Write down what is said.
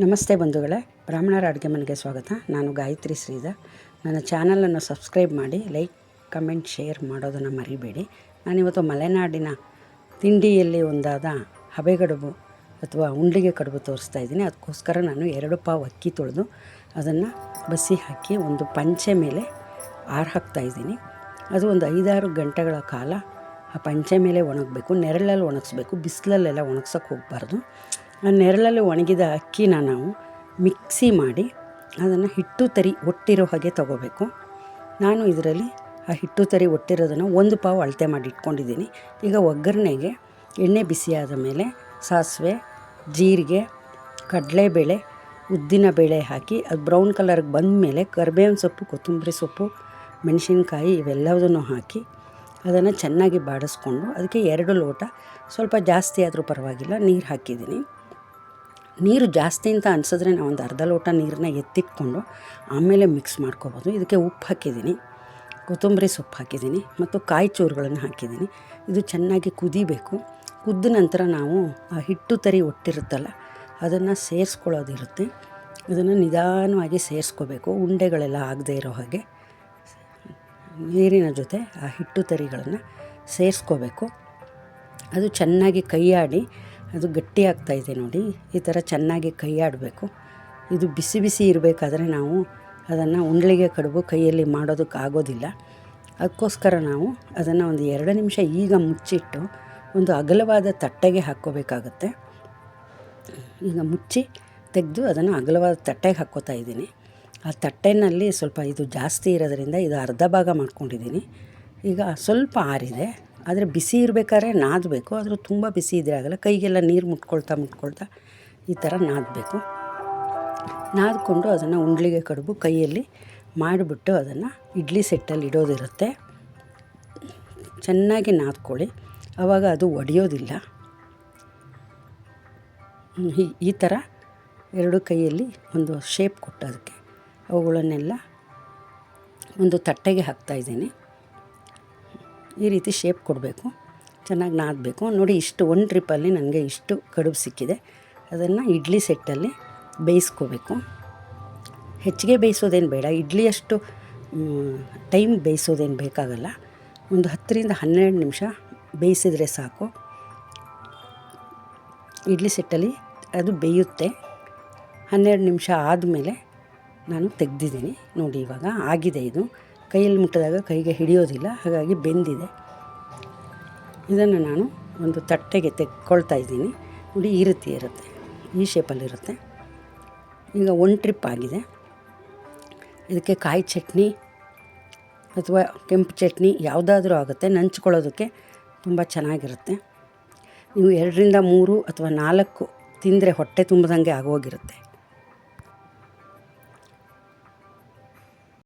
ನಮಸ್ತೆ ಬಂಧುಗಳೇ, ಬ್ರಾಹ್ಮಣರ ಅಡುಗೆ ಮನೆಗೆ ಸ್ವಾಗತ. ನಾನು ಗಾಯತ್ರಿ ಶ್ರೀಧರ್. ನನ್ನ ಚಾನಲನ್ನು ಸಬ್ಸ್ಕ್ರೈಬ್ ಮಾಡಿ, ಲೈಕ್, ಕಮೆಂಟ್, ಶೇರ್ ಮಾಡೋದನ್ನು ಮರಿಬೇಡಿ. ನಾನಿವತ್ತು ಮಲೆನಾಡಿನ ತಿಂಡಿಯಲ್ಲಿ ಒಂದಾದ ಹಬೆಗಡುಬು ಅಥವಾ ಉಂಡಿಗೆ ಕಡುಬು ತೋರಿಸ್ತಾ ಇದ್ದೀನಿ. ಅದಕ್ಕೋಸ್ಕರ ನಾನು ಎರಡು ಪಾವು ಅಕ್ಕಿ ತೊಳೆದು ಅದನ್ನು ಬಸಿ ಹಾಕಿ ಒಂದು ಪಂಚೆ ಮೇಲೆ ಆರು ಹಾಕ್ತಾಯಿದ್ದೀನಿ ಅದು ಒಂದು ಐದಾರು ಗಂಟೆಗಳ ಕಾಲ ಆ ಪಂಚೆ ಮೇಲೆ ಒಣಗಬೇಕು. ನೆರಳಲ್ಲಿ ಒಣಗಿಸ್ಬೇಕು. ಬಿಸಿಲಲ್ಲೆಲ್ಲ ಒಣಗ್ಸೋಕ್ಕೆ ಹೋಗಬಾರ್ದು. ನೆರಳಲ್ಲಿ ಒಣಗಿದ ಅಕ್ಕಿನ ನಾವು ಮಿಕ್ಸಿ ಮಾಡಿ ಅದನ್ನು ಹಿಟ್ಟು ತರಿ ಒಟ್ಟಿರೋ ಹಾಗೆ ತಗೋಬೇಕು. ನಾನು ಇದರಲ್ಲಿ ಆ ಹಿಟ್ಟು ತರಿ ಒಟ್ಟಿರೋದನ್ನು ಒಂದು ಪಾವು ಅಳತೆ ಮಾಡಿ ಇಟ್ಕೊಂಡಿದ್ದೀನಿ. ಈಗ ಒಗ್ಗರಣೆಗೆ ಎಣ್ಣೆ ಬಿಸಿಯಾದ ಮೇಲೆ ಸಾಸಿವೆ, ಜೀರಿಗೆ, ಕಡಲೆಬೇಳೆ, ಉದ್ದಿನ ಬೇಳೆ ಹಾಕಿ ಅದು ಬ್ರೌನ್ ಕಲರ್ಗೆ ಬಂದ ಮೇಲೆ ಕರಿಬೇವಿನ ಸೊಪ್ಪು, ಕೊತ್ತಂಬರಿ ಸೊಪ್ಪು, ಮೆಣಸಿನ್ಕಾಯಿ ಇವೆಲ್ಲದನ್ನು ಹಾಕಿ ಅದನ್ನು ಚೆನ್ನಾಗಿ ಬಾಡಿಸ್ಕೊಂಡು ಅದಕ್ಕೆ ಎರಡು ಲೋಟ ಸ್ವಲ್ಪ ಜಾಸ್ತಿ ಆದರೂ ಪರವಾಗಿಲ್ಲ ನೀರು ಹಾಕಿದ್ದೀನಿ. ನೀರು ಜಾಸ್ತಿ ಅಂತ ಅನಿಸಿದ್ರೆ ನಾವು ಒಂದು ಅರ್ಧ ಲೋಟ ನೀರನ್ನ ಎತ್ತಿಟ್ಕೊಂಡು ಆಮೇಲೆ ಮಿಕ್ಸ್ ಮಾಡ್ಕೋಬೋದು. ಇದಕ್ಕೆ ಉಪ್ಪು ಹಾಕಿದ್ದೀನಿ. ಕೊತ್ತಂಬರಿ ಸೊಪ್ಪು ಹಾಕಿದ್ದೀನಿ ಮತ್ತು ಕಾಯಿ ಚೂರುಗಳನ್ನು ಹಾಕಿದ್ದೀನಿ. ಇದು ಚೆನ್ನಾಗಿ ಕುದಿಬೇಕು. ಕುದ್ದ ನಂತರ ನಾವು ಆ ಹಿಟ್ಟು ತರಿ ಒಟ್ಟಿರುತ್ತಲ್ಲ, ಅದನ್ನು ಸೇರಿಸ್ಕೊಳ್ಳೋದಿರುತ್ತೆ. ಇದನ್ನು ನಿಧಾನವಾಗಿ ಸೇರಿಸ್ಕೋಬೇಕು. ಉಂಡೆಗಳೆಲ್ಲ ಆಗದೇ ಇರೋ ಹಾಗೆ. ನೀರಿನ ಜೊತೆ ಆ ಹಿಟ್ಟು ತರಿಗಳನ್ನು ಸೇರಿಸ್ಕೋಬೇಕು. ಅದು ಚೆನ್ನಾಗಿ ಕೈಯಾಡಿ ಅದು ಗಟ್ಟಿ ಇದೆ ನೋಡಿ. ಈ ಥರ ಚೆನ್ನಾಗಿ ಕೈಯಾಡಬೇಕು. ಇದು ಬಿಸಿ ಬಿಸಿ ಇರಬೇಕಾದ್ರೆ ನಾವು ಅದನ್ನು ಉಂಡ್ಲಿಗೆ ಕಡುಬು ಕೈಯಲ್ಲಿ ಮಾಡೋದಕ್ಕೆ ಆಗೋದಿಲ್ಲ. ಅದಕ್ಕೋಸ್ಕರ ನಾವು ಅದನ್ನು ಒಂದು ಎರಡು ನಿಮಿಷ ಈಗ ಮುಚ್ಚಿಟ್ಟು ಒಂದು ಅಗಲವಾದ ತಟ್ಟೆಗೆ ಹಾಕ್ಕೋಬೇಕಾಗತ್ತೆ. ಈಗ ಮುಚ್ಚಿ ತೆಗೆದು ಅದನ್ನು ಅಗಲವಾದ ತಟ್ಟೆಗೆ ಹಾಕ್ಕೋತಾ ಇದ್ದೀನಿ. ಆ ತಟ್ಟೆನಲ್ಲಿ ಸ್ವಲ್ಪ ಇದು ಜಾಸ್ತಿ ಇರೋದರಿಂದ ಇದು ಅರ್ಧ ಭಾಗ ಮಾಡ್ಕೊಂಡಿದ್ದೀನಿ. ಈಗ ಸ್ವಲ್ಪ ಆರಿದೆ. ಆದರೆ ಬಿಸಿ ಇರಬೇಕಾದ್ರೆ ನಾದಬೇಕು. ಆದರೂ ತುಂಬ ಬಿಸಿ ಇದ್ರೆ ಆಗಲ್ಲ. ಕೈಗೆಲ್ಲ ನೀರು ಮುಟ್ಕೊಳ್ತಾ ಮುಟ್ಕೊಳ್ತಾ ಈ ಥರ ನಾದಬೇಕು. ನಾದಿಕೊಂಡು ಅದನ್ನು ಉಂಡ್ಲಿಗೆ ಕಡುಬು ಕೈಯಲ್ಲಿ ಮಾಡಿಬಿಟ್ಟು ಅದನ್ನು ಇಡ್ಲಿ ಸೆಟ್ಟಲ್ಲಿ ಇಡೋದಿರುತ್ತೆ. ಚೆನ್ನಾಗಿ ನಾದ್ಕೊಳ್ಳಿ. ಆವಾಗ ಅದು ಒಡೆಯೋದಿಲ್ಲ. ಈ- ಈ ಥರ ಎರಡು ಕೈಯಲ್ಲಿ ಒಂದು ಶೇಪ್ ಕೊಟ್ಟು ಅದಕ್ಕೆ. ಅವುಗಳನ್ನೆಲ್ಲ ಒಂದು ತಟ್ಟೆಗೆ ಹಾಕ್ತಾಯಿದ್ದೀನಿ ಈ ರೀತಿ ಶೇಪ್ ಕೊಡಬೇಕು. ಚೆನ್ನಾಗಿ ನಾದಬೇಕು. ನೋಡಿ ಇಷ್ಟು ಒಂದು ಟ್ರಿಪ್ಪಲ್ಲಿ ನನಗೆ ಇಷ್ಟು ಕಡುಬು ಸಿಕ್ಕಿದೆ. ಅದನ್ನು ಇಡ್ಲಿ ಸೆಟ್ಟಲ್ಲಿ ಬೇಯಿಸ್ಕೋಬೇಕು. ಹೆಚ್ಚಿಗೆ ಬೇಯಿಸೋದೇನು ಬೇಡ. ಇಡ್ಲಿಯಷ್ಟು ಟೈಮ್ ಬೇಯಿಸೋದೇನು ಬೇಕಾಗಲ್ಲ. ಒಂದು ಹತ್ತರಿಂದ ಹನ್ನೆರಡು ನಿಮಿಷ ಬೇಯಿಸಿದರೆ ಸಾಕು. ಇಡ್ಲಿ ಸೆಟ್ಟಲ್ಲಿ ಅದು ಬೇಯುತ್ತೆ. ಹನ್ನೆರಡು ನಿಮಿಷ ಆದಮೇಲೆ ನಾನು ತೆಗೆದಿದ್ದೀನಿ. ನೋಡಿ ಇವಾಗ ಆಗಿದೆ ಇದು. ಕೈಯಲ್ಲಿ ಮುಟ್ಟಿದಾಗ ಕೈಗೆ ಹಿಡಿಯೋದಿಲ್ಲ, ಹಾಗಾಗಿ ಬೆಂದಿದೆ. ಇದನ್ನು ನಾನು ಒಂದು ತಟ್ಟೆಗೆ ತೆಕ್ಕೊಳ್ತಾ ಇದ್ದೀನಿ. ನೋಡಿ, ಈ ರೀತಿ ಇರುತ್ತೆ, ಈ ಶೇಪಲ್ಲಿರುತ್ತೆ ಈಗ ಒನ್ ಟ್ರಿಪ್ ಆಗಿದೆ. ಇದಕ್ಕೆ ಕಾಯಿ ಚಟ್ನಿ ಅಥವಾ ಕೆಂಪು ಚಟ್ನಿ ಯಾವುದಾದ್ರೂ ಆಗುತ್ತೆ, ನಂಚ್ಕೊಳ್ಳೋದಕ್ಕೆ ತುಂಬ ಚೆನ್ನಾಗಿರುತ್ತೆ. ನೀವು ಎರಡರಿಂದ ಮೂರು ಅಥವಾ ನಾಲ್ಕು ತಿಂದರೆ ಹೊಟ್ಟೆ ತುಂಬದಂಗೆ ಆಗೋಗಿರುತ್ತೆ.